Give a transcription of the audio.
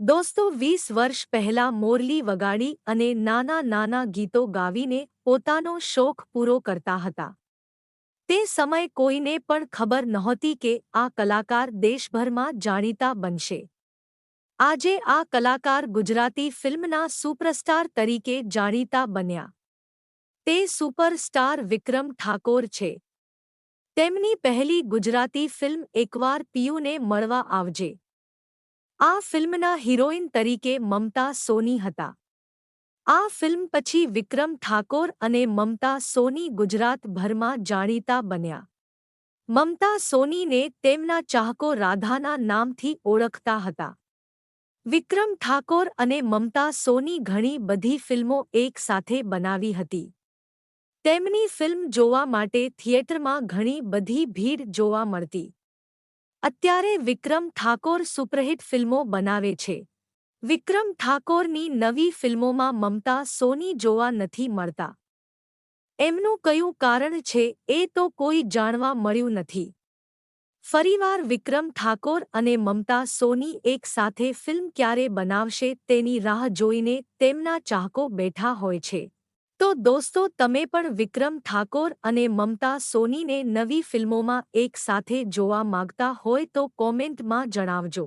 દોસ્તો, વીસ વર્ષ પહેલા મોરલી વગાડી અને નાના નાના ગીતો ગાવીને પોતાનો શોખ પૂરો કરતા હતા. તે સમય કોઈને પણ ખબર નહોતી કે આ કલાકાર દેશભરમાં જાણીતા બનશે. આજે આ કલાકાર ગુજરાતી ફિલ્મના સુપરસ્ટાર તરીકે જાણીતા બન્યા. તે સુપરસ્ટાર વિક્રમ ઠાકોર છે. તેમની પહેલી ગુજરાતી ફિલ્મ એકવાર પિયુને મળવા આવજે. આ ફિલ્મના હિરોઈન તરીકે મમતા સોની હતા. આ ફિલ્મ પછી વિક્રમ ઠાકોર અને મમતા સોની ગુજરાતભરમાં જાણીતા બન્યા. મમતા સોનીને તેમના ચાહકો રાધાના નામથી ઓળખતા હતા. વિક્રમ ઠાકોર અને મમતા સોની ઘણી બધી ફિલ્મો એક સાથે બનાવી હતી. તેમની ફિલ્મ જોવા માટે થિયેટરમાં ઘણી બધી ભીડ જોવા મળતી. અત્યારે વિક્રમ ઠાકોર સુપરહિટ ફિલ્મો બનાવે છે. વિક્રમ ઠાકોરની નવી ફિલ્મોમાં મમતા સોની જોવા નથી મળતા. એમનું કયું કારણ છે એ તો કોઈ જાણવા મળ્યું નથી. ફરીવાર વિક્રમ ઠાકોર અને મમતા સોની એક સાથે ફિલ્મ ક્યારે બનાવશે તેની રાહ જોઈને તેમના ચાહકો બેઠા હોય છે. તો દોસ્તો, તમે પણ વિક્રમ ઠાકોર અને મમતા સોનીને નવી ફિલ્મોમાં એક સાથે જોવા માંગતા હોય તો કોમેન્ટમાં જણાવજો.